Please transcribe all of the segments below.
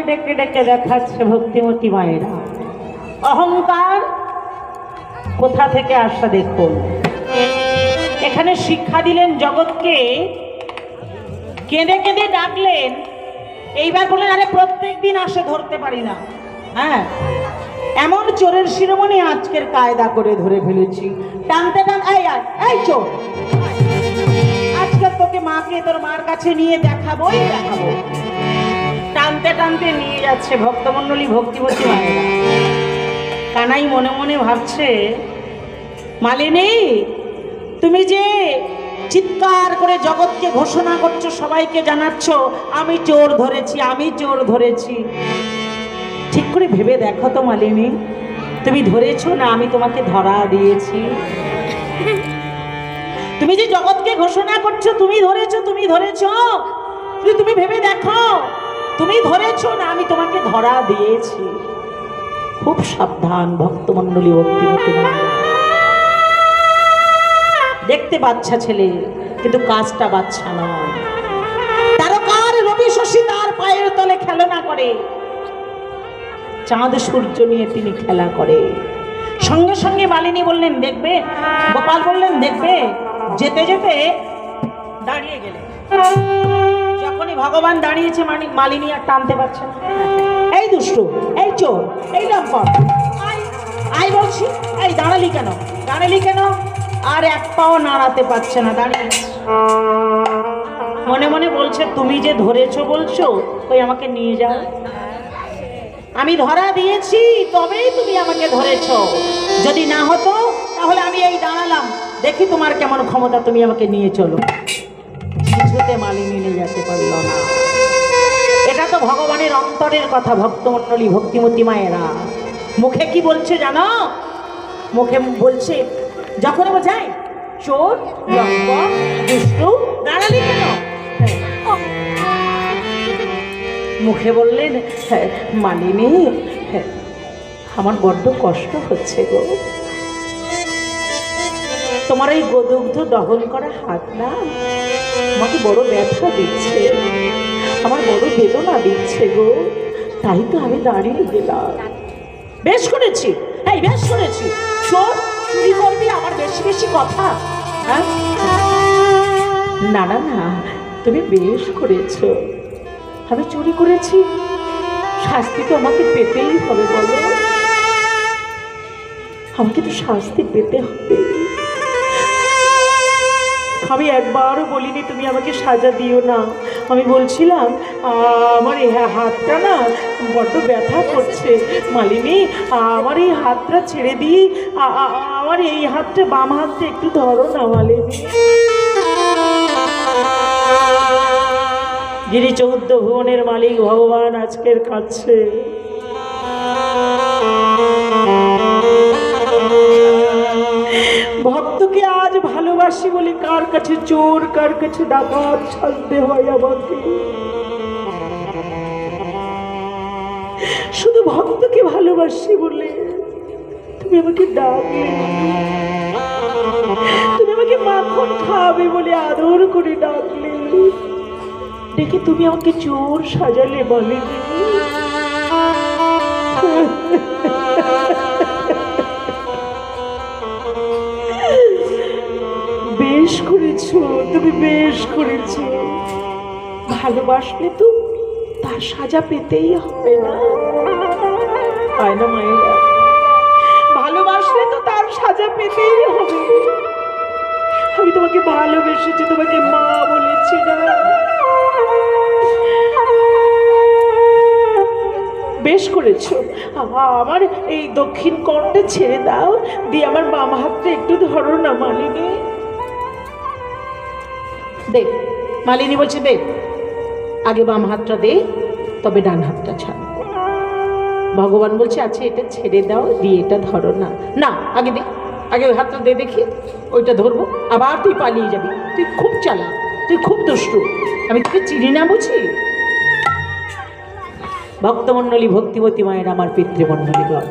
সবাইকে ডেকে ডেকে দেখাচ্ছে ভক্তিমতী মায়েরা। অহংকার কোথা থেকে আসা দেখুন। এখানে শিক্ষা দিলেন জগৎকে। কেঁদে কেঁদে ডাকলেন। এইবার বললেন, আরে প্রত্যেক দিন আসে ধরতে পারি না। হ্যাঁ এমন চোরের শিরোমণি আজকের কায়দা করে ধরে ফেলেছি। টানতে টান, এই আয় এই চোর! আজকে তোকে মাকে তোর মার কাছে নিয়ে দেখাবোই দেখাবো। টানতে টানতে নিয়ে যাচ্ছে ভক্তমণ্ডলী ভক্তিবতী মায়েরা। কানাই মনে মনে ভাবছে মালিনী তুমি যে চিৎকার করে জগৎকে ঘোষণা করছ, সবাইকে জানাচ্ছ, আমি চোর ধরেছি, আমি চোর ধরেছি। ঠিক করে ভেবে দেখো তো মালিনী তুমি ধরেছো না আমি তোমাকে ধরা দিয়েছি? তুমি যে জগৎকে ঘোষণা করছ, তুমি ধরেছো তুমি ধরেছো? তুমি তুমি ভেবে দেখো। তুমি ধরেছ না, আমি তোমাকে ধরা দিয়েছি। খুব সাবধান, ভক্তমণ্ডলী ভক্তিমতী। দেখতে বাচ্চা ছেলে, কিন্তু কাজটা বাচ্চা নয়। তারকার রবি শশী তার পায়ের তলে খেলনা করে। চাঁদ সূর্য নিয়ে তিনি খেলা করে। সঙ্গে সঙ্গে মালিনী বললেন, দেখবে, গোপাল বললেন, দেখবে, যেতে যেতে দাঁড়িয়ে গেলে। যখনই ভগবান দাঁড়িয়েছে মানি, মালিনী আর টানতে পারছে না। এই দুষ্টু, এই চোর, এই লম্পট আয় বলছি, এই দাঁড়ালি কেন? দাঁড়ালি কেন? আর এক পাও নাড়াতে পারছে না, দাঁড়িয়ে মনে মনে বলছে, তুমি যে ধরেছো বলছো, ওই আমাকে নিয়ে যাও। আমি ধরা দিয়েছি, তবেই তুমি আমাকে ধরেছো। যদি না হতো, তাহলে আমি এই দাঁড়ালাম। দেখি তোমার কেমন ক্ষমতা, তুমি আমাকে নিয়ে চলো। কিছুতে মালিনী নিয়ে যেতে পারল না। এটা তো ভগবানের অন্তরের কথা ভক্তমণ্ডলী ভক্তিমতী মায়েরা। মুখে কি বলছে জানো? মুখে বলছে যখন বোঝায় চোর লম্পট দুষ্টু দাঁড়ালি কেন? মুখে বললেন "হ্যাঁ, মালিনী হ্যাঁ, আমার বড্ড কষ্ট হচ্ছে গো। তোমার এই গোদগ্ধ দহন করা হাত না? আমাকে বড় ব্যথা দিচ্ছে। আমার বড় বেদনা দিচ্ছে গো। তাই তো আমি দাঁড়িয়ে গেলাম। বেশ করেছি। এই, বেশ করেছি। চোর চুরি করবি আমার বেশি বেশি কথা। হ্যাঁ? না না না, তুমি বেশ করেছ। আমি চুরি করেছি। শাস্তি তো আমাকে পেতেই হবে, বলো। আমাকে তো শাস্তি পেতে হবে। আমি একবারও বলিনি তুমি আমাকে সাজা দিও না। আমি বলছিলাম, আমার এই হাতটা না বড্ড ব্যথা করছে মালিনী। আমার এই হাতটা ছেড়ে দিই। আমার এই হাতটা বাম হাতটা একটু ধরো না মালিনী। যিনি চৌদ্দ ভুবনের মালিক ভগবান আজকের কাছে। ভালোবাসি বলে, কার কাছে চোর, কার কাছে ডাকাত, ছাড়তে হয় আমাকে। শুধু ভক্তকে ভালোবাসি বলে তুমি আমাকে ডাকলে তুমি আমাকে মাখন খাবে বলে আদর করে ডাকলে। দেখি তুমি আমাকে চোর সাজালে বলে। করেছ তুমি বেশ করেছ। ভালোবাসলে তো তার সাজা পেতেই হবে না। হয় না, মায়েরা? ভালোবাসলে তো তার সাজা পেতেই হবে। আমি তোমাকে ভালোবেসেছি, তোমাকে মা বলেছি না বেশ করেছ। আমার এই দক্ষিণ কর্ণটা ছেড়ে দাও। দিয়ে আমার বাম হাতটা একটু ধরো না, মালিনী। দে মালিনী বলছে দে আগে বাম হাতটা দে, তবে ডান হাতটা ছাড়। ভগবান বলছে আচ্ছা এটা ছেড়ে দাও দিয়ে এটা ধরো না। না, আগে দে, আগে ওই হাতটা দে দেখি, ওইটা ধরবো, আবার তুই পালিয়ে যাবি। তুই খুব চালা তুই খুব দুষ্টু, আমি তোকে চিনি না বুঝি? ভক্তমণ্ডলী, ভক্তিবতী মায়ের আমার পিতৃমণ্ডলীগণ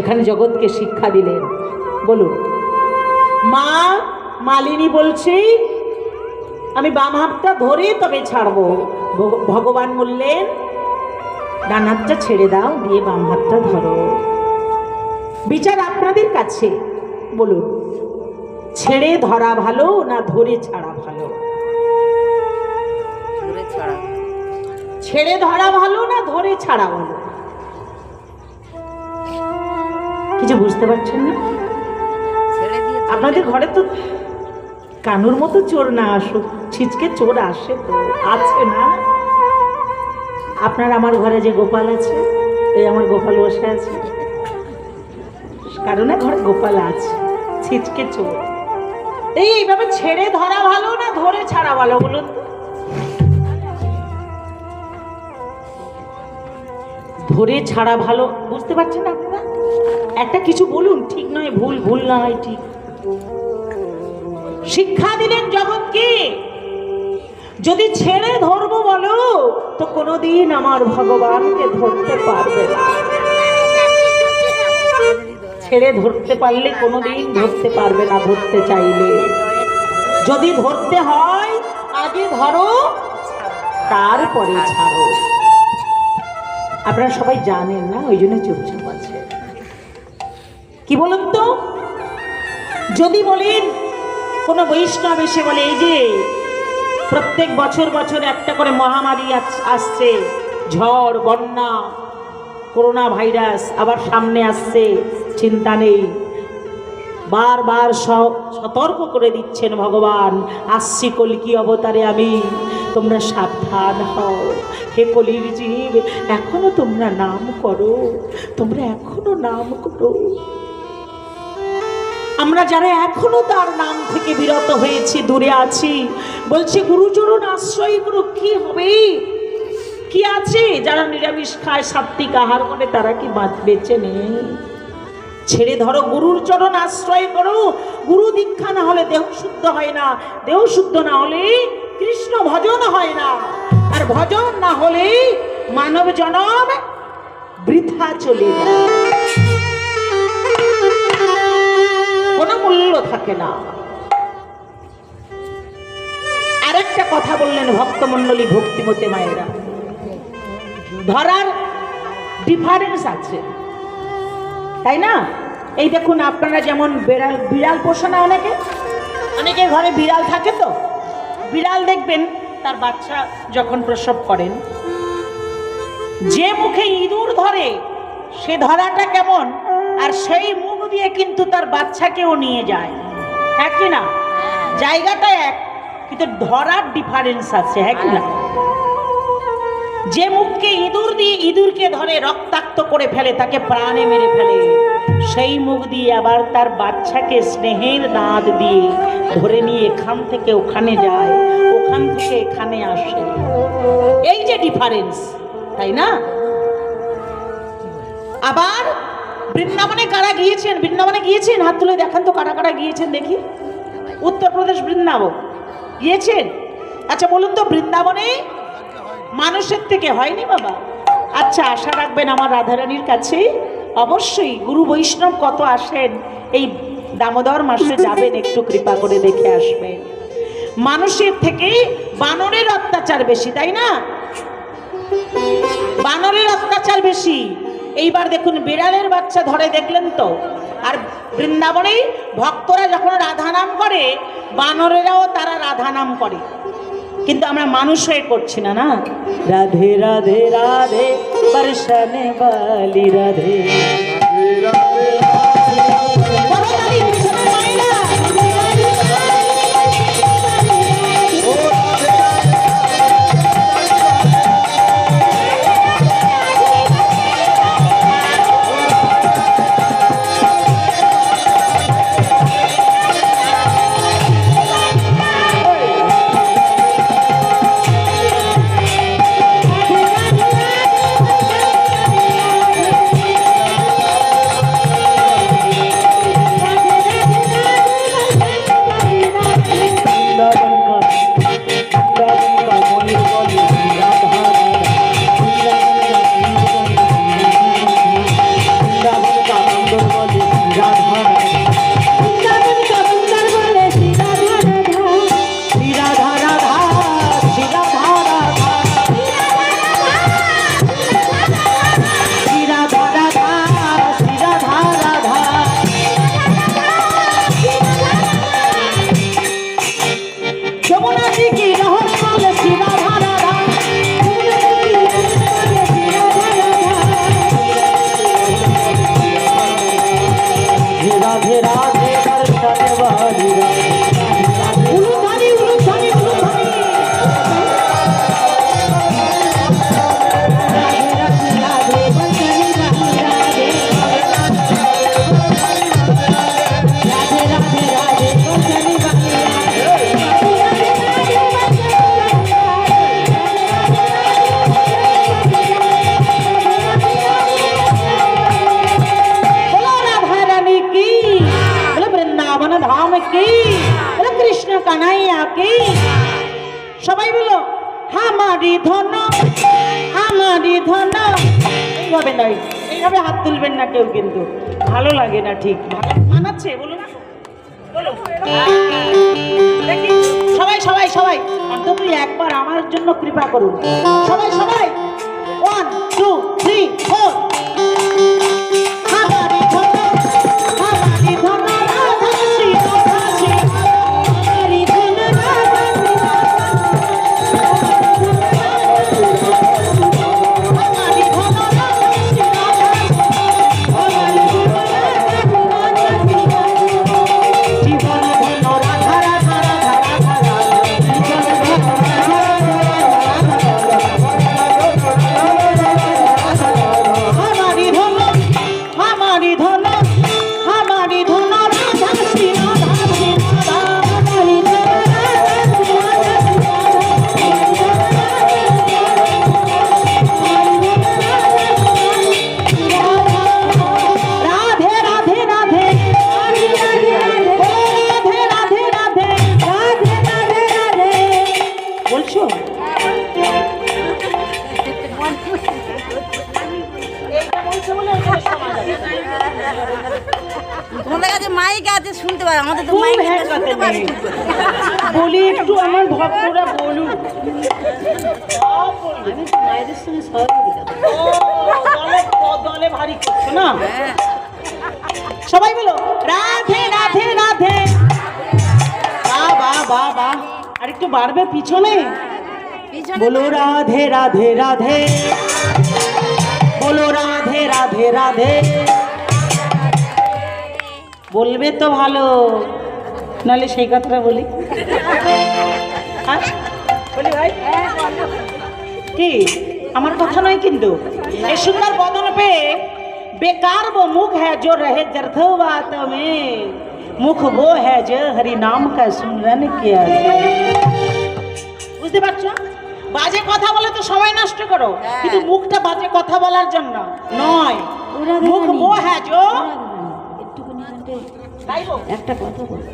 এখানে জগৎকে শিক্ষা দিলেন। বলুন, মা মালিনী বলছি আমি বাম হাতটা ধরে তবে ছাড়বো। ভগ- ভগবান বললেন ডান হাতটা ছেড়ে দাও দিয়ে বাম হাতটা ধরো। বিচার আপনাদের কাছে। বলুন ছেড়ে ধরা ভালো না ধরে ছাড়া ভালো? ধরে ছড়া। ছেড়ে ধরা ভালো না ধরে ছাড়া ভালো? কিছু বুঝতে পারছেন না? আপনাদের ঘরে তো কানুর মতো চোর না আসুক। ছিচকে চোর আসে তো? আছে না? আপনার আমার ঘরে যে গোপাল আছে, এই আমার গোপাল বসে আছে। কারণ ঘরে গোপাল আছে, ছিচকে চোর। এই এইভাবে ছেড়ে ধরা ভালো না, ধরে ছাড়া ভালো বলুন? ধরে ছাড়া ভালো, বুঝতে পারছেন আপনারা? একটা কিছু বলুন, ঠিক নয়, ভুল ভুল না হয় ঠিক। শিক্ষা দিলেন জগৎকে। যদি ছেড়ে ধরবো বলো, তো কোনোদিন আমার ভগবানকে ধরতে পারবে ছেড়ে ধরতে পারলে কোনোদিন ধরতে পারবে না, ধরতে চাইলে। যদি ধরতে হয়, আগে ধরো, তারপরে ছাড়ো। আপনারা সবাই জানেন না, ওই জন্য চুপচাপ আছে। কি বলুন তো? যদি বলেন, কোনো বৈষ্ণব এসে বলে, এই যে প্রত্যেক বছর বছর একটা করে মহামারী আস- আসছে। ঝড়, বন্যা করোনা ভাইরাস আবার সামনে আসছে, চিন্তা নেই। বারবার সতর্ক করে দিচ্ছেন ভগবান। আসছি কলিকি অবতারে আমি, তোমরা সাবধান হও। হে কলির জীব, এখনও তোমরা নাম করো, তোমরা এখনও নাম করো। আমরা যারা এখনও তার নাম থেকে বিরত হয়েছি, দূরে আছি, বলছি গুরুচরণ আশ্রয় গুরু কি হবে? কি আছে? যারা নিরামিষ খায়, সাত্বিক আহার করে, তারা কি বাঁচ- নেই? ছেড়ে ধরো, গুরুর চরণ আশ্রয় করো। গুরু দীক্ষা না হলে দেহ শুদ্ধ হয় না। দেহ শুদ্ধ না হলে কৃষ্ণ ভজন হয় না। আর ভজন না হলে মানব জনম বৃথা চলে যায়। মূল্য থাকে না। আরেকটা কথা বললেন ভক্তমণ্ডলী ভক্তিমতে মায়েরা। ধরার ডিফারেন্স আছে। তাই না? এই দেখুন আপনারা যেমন বিড়াল বিড়াল পোষো না অনেকে? অনেকে ঘরে বিড়াল থাকে তো? বিড়াল দেখবেন, তার বাচ্চা যখন প্রসব করেন, যে মুখে ইঁদুর ধরে, সে ধরাটা কেমন? আর সেই মুখ দিয়ে কিন্তু তার বাচ্চাকেও নিয়ে যায়। হ্যাঁ কি না? জায়গাটা এক কিন্তু ধরার ডিফারেন্স আছে হ্যাঁ কি না? যে মুখকে ইঁদুর দিয়ে ইঁদুরকে ধরে রক্তাক্ত করে ফেলে তাকে প্রাণে মেরে ফেলে সেই মুখ দিয়ে আবার তার বাচ্চাকে স্নেহের দাঁত দিয়ে ধরে নিয়ে এখান থেকে ওখানে যায় ওখান থেকে এখানে আসে। এই যে ডিফারেন্স তাই না? আবার বৃন্দাবনে কারা গিয়েছেন? বৃন্দাবনে গিয়েছেন? হাত তুলে দেখান তো কারা কারা গিয়েছেন দেখি। উত্তরপ্রদেশ বৃন্দাবন। গিয়েছেন? আচ্ছা বলুন তো, বৃন্দাবনে মানুষের থেকে হয়নি বাবা? আচ্ছা আশা রাখবেন আমার রাধারানীর কাছে অবশ্যই গুরু বৈষ্ণব কত আসেন, এই দামোদর মাসে যাবেন, একটু কৃপা করে দেখে আসবেন। মানুষের থেকে বানরের অত্যাচার বেশি, তাই না? বানরের অত্যাচার বেশি। এইবার দেখুন বিড়ালের বাচ্চা ধরে দেখলেন তো। আর বৃন্দাবনেই ভক্তরা যখন রাধা নাম করে বানরেরাও তারা রাধা নাম করে। কিন্তু আমরা মানুষ হয়ে করছি না না? রাধে রাধে রাধে বর্ষনে বালি রাধে। বড়দানি বানাইয়াকে সবাই বলো, হামারি ধন হামারি ধন। এইভাবে নয়, এইভাবে হাত তুলবেন না কেউ কিন্তু। ভালো লাগে না ঠিক। মানাচ্ছে বলো না। বলো। সবাই সবাই সবাই অন্তত একবার আমার জন্য কৃপা করুন। সবাই সবাই ওয়ান টু থ্রি ফোর তোমাদের কাছে মাইক আছে শুনতে পারে আমাদের তো মাইক শুনতে পারি। বলি একটু আমার ভক্তরা বলুন। মায়েদের সঙ্গে দলে ভারী করছ না? হ্যাঁ। সবাই বলো রাধে রাধে রাধে। বাহ বাহ বাহ বাহ আর একটু বাড়বে পিছনে? পিছনে বলো রাধে রাধে রাধে। বলো রাধে রাধে রাধে। বলবে তো ভালো নাহলে সেই কথাটা বলি হ্যাঁ? বলি ভাই কি আমার কথা নয় কিন্তু এই সুন্দর বদন पे बेकार वो मुख है जो रहे जर्थ बात में मुख वो है जो हरि नाम का सुमरन किया বুঝতে পারছো বাজে কথা বলে তো সময় নষ্ট করো হ্যাঁ। কিন্তু মুখটা বাজে কথা বলার জন্য নয় মুখ वो है जो গাইবো একটা কথা বলব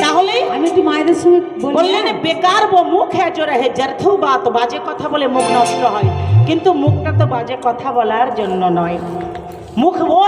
তাহলে আমি একটু মায়েদের সঙ্গে বললেন বেকার ও মুখ হ্যাঁ জো রহে জর্থ বাত বাজে কথা বলে মুখ নষ্ট হয়। কিন্তু মুখটা তো বাজে কথা বলার জন্য নয়। মুখ ও